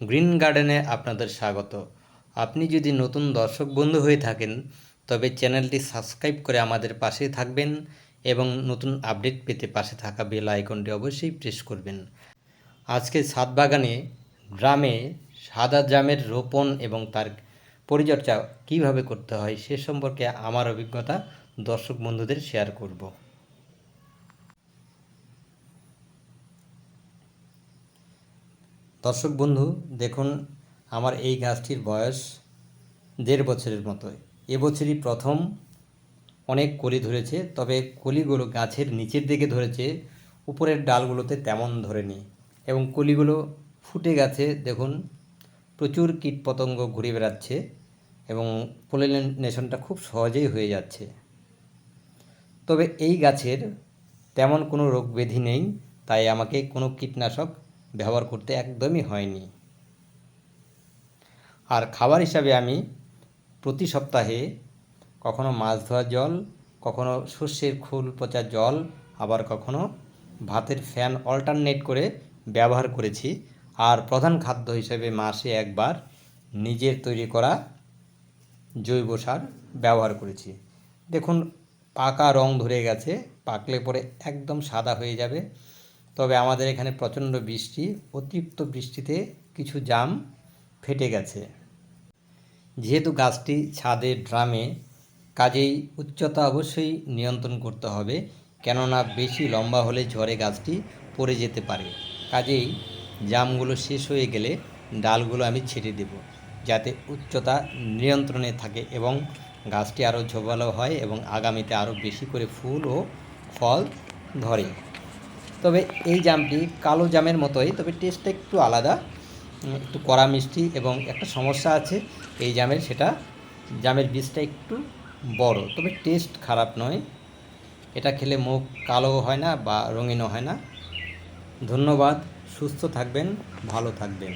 Green গার্ডেনে আপনাদের স্বাগত। আপনি যদি নতুন দর্শক বন্ধু হয়ে থাকেন, তবে চ্যানেলটি সাবস্ক্রাইব করে আমাদের পাশে থাকবেন এবং নতুন আপডেট পেতে পাশে থাকা বেল আইকনটি অবশ্যই প্রেস করবেন। আজকে ছাদ বাগানে গ্রামে সাদা জামের রোপণ এবং তার পরিচর্যা কীভাবে করতে হয় সে সম্পর্কে আমার অভিজ্ঞতা দর্শক বন্ধুদের শেয়ার করব। দর্শক বন্ধু, দেখুন, আমার এই গাছটির বয়স দেড় বছরের মতো এবছরই প্রথম অনেক কলি ধরেছে, তবে কলিগুলো গাছের নিচের দিকে ধরেছে, উপরের ডালগুলোতে তেমন ধরেনি এবং কলিগুলো ফুটে গেছে, দেখুন, প্রচুর কীটপতঙ্গ ঘুরে বেড়াচ্ছে এবং পলিনেশনটা খুব সহজেই হয়ে যাচ্ছে। তবে এই গাছের তেমন কোনো রোগ ব্যাধি নেই, তাই আমাকে কোনো কীটনাশক ব্যবহার করতে একদমই হয়নি। আর খাবার হিসাবে আমি প্রতি সপ্তাহে কখনো মাছ ধোয়া জল, কখনো শস্যের খোল পচা জল, আবার কখনো ভাতের ফ্যান অল্টারনেট করে ব্যবহার করেছি। আর প্রধান খাদ্য হিসেবে মাসে একবার নিজের তৈরি করা জৈব সার ব্যবহার করেছি। দেখুন, পাকা রং ধরে গেছে, পাকলে পরে একদম সাদা হয়ে যাবে। তবে আমাদের এখানে প্রচণ্ড বৃষ্টি, অতিরিক্ত বৃষ্টিতে কিছু জাম ফেটে গেছে। যেহেতু গাছটি ছাদে ড্রামে, কাজেই উচ্চতা অবশ্যই নিয়ন্ত্রণ করতে হবে, কেননা বেশি লম্বা হলে ঝড়ে গাছটি পড়ে যেতে পারে। কাজেই জামগুলো শেষ হয়ে গেলে ডালগুলো আমি ছেড়ে দেব, যাতে উচ্চতা নিয়ন্ত্রণে থাকে এবং গাছটি আরও ঝোপালো হয় এবং আগামীতে আরও বেশি করে ফুল ও ফল ধরে। তবে এই জামটি কালো জামের মতোই, তবে টেস্টটা একটু আলাদা একটু কড়া মিষ্টি এবং একটা সমস্যা আছে, এই জামের সেটা, জামের বীজটা একটু বড়, তবে টেস্ট খারাপ নয়। এটা খেলে মুখ কালো হয় না বা রঙিনও হয় না। ধন্যবাদ, সুস্থ থাকবেন, ভালো থাকবেন।